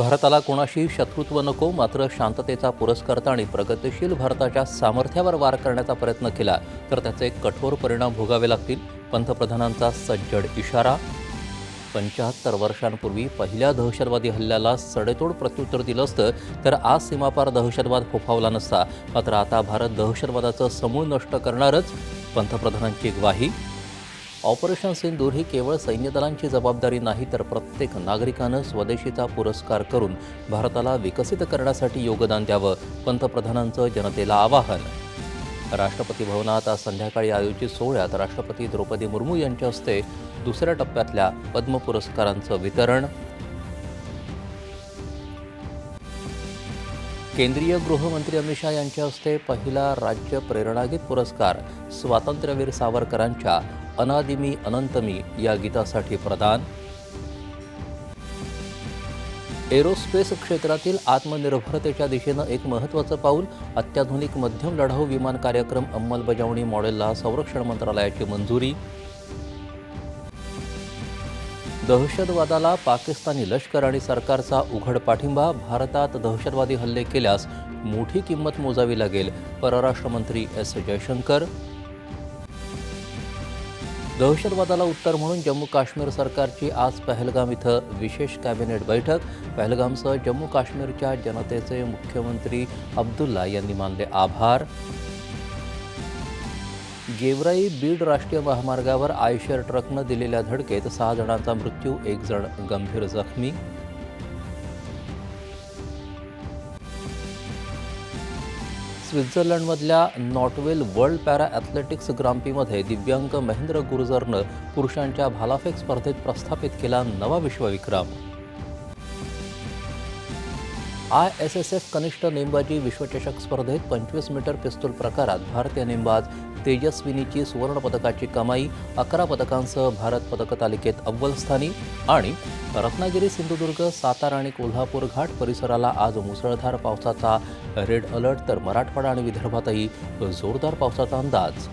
भारताला कोणाशी शत्रुत्व नको मात्र शांततेचा पुरस्कर्ता आणि प्रगतिशील भारताच्या सामर्थ्यावर वार करण्याचा प्रयत्न केला तर त्याचे कठोर परिणाम भोगावे लागतील पंतप्रधानांचा सज्जड इशारा. पंच्याहत्तर वर्षांपूर्वी पहिल्या दहशतवादी हल्ल्याला सडेतोड प्रत्युत्तर दिलं असतं तर आज सीमापार दहशतवाद फोफावला नसता मात्र आता भारत दहशतवादाचं समूळ नष्ट करणारच पंतप्रधानांची ग्वाही. ऑपरेशन सिंदूर ही केवळ सैन्यदलांची जबाबदारी नाही तर प्रत्येक नागरिकानं स्वदेशीचा पुरस्कार करून भारताला विकसित करण्यासाठी योगदान द्यावं पंतप्रधानांचं जनतेला आवाहन. राष्ट्रपती भवनात आज संध्याकाळी आयोजित सोहळ्यात राष्ट्रपती द्रौपदी मुर्मू यांच्या हस्ते दुसऱ्या टप्प्यातल्या पद्म पुरस्कारांचं वितरण. केंद्रीय गृहमंत्री अमित शहा यांच्या हस्ते पहिला राज्य प्रेरणागीत पुरस्कार स्वातंत्र्यवीर सावरकरांच्या अनादिमी अनंतमी या गीतासाठी प्रदान. एरोस्पेस क्षेत्रातील आत्मनिर्भरतेच्या दिशेनं एक महत्त्वाचं पाऊल अत्याधुनिक मध्यम लढाऊ विमान कार्यक्रम अंमलबजावणी मॉडेलला संरक्षण मंत्रालयाची मंजुरी. दहशतवादाला पाकिस्तानी लष्कर आणि सरकारचा उघड पाठिंबा भारतात दहशतवादी हल्ले केल्यास मोठी किंमत मोजावी लागेल परराष्ट्र मंत्री एस जयशंकर. दहशतवादाला उत्तर म्हणून जम्मू काश्मीर सरकारची आज पहलगाम इथं विशेष कॅबिनेट बैठक. पहलगामसह जम्मू काश्मीरच्या जनतेचे मुख्यमंत्री अब्दुल्ला यांनी मानले आभार. गेवराई बीड राष्ट्रीय महामार्गावर आयशर ट्रकनं दिलेल्या धडकेत सहा जणांचा मृत्यू एक जण गंभीर जखमी. स्वित्झर्लंडमधल्या नॉटवेल वर्ल्ड पॅरा ॲथलेटिक्स ग्राम्पीमध्ये दिव्यांग महेंद्र गुर्जरनं पुरुषांच्या भालाफेक स्पर्धेत प्रस्थापित केला नवा विश्वविक्रम. आय एस एस एफ कनिष्ठ नेमबाजी विश्वचषक स्पर्धेत पंचवीस मीटर पिस्तूल प्रकारात भारतीय नेमबाज तेजस्विनीची सुवर्णपदकाची कमाई अकरा पदकांसह भारत पदक तालिकेत अव्वल स्थानी आणि रत्नागिरी सिंधुदुर्ग सातारा आणि कोल्हापूर घाट परिसराला आज मुसळधार पावसाचा रेड अलर्ट तर मराठवाडा आणि विदर्भातही जोरदार पावसाचा अंदाज.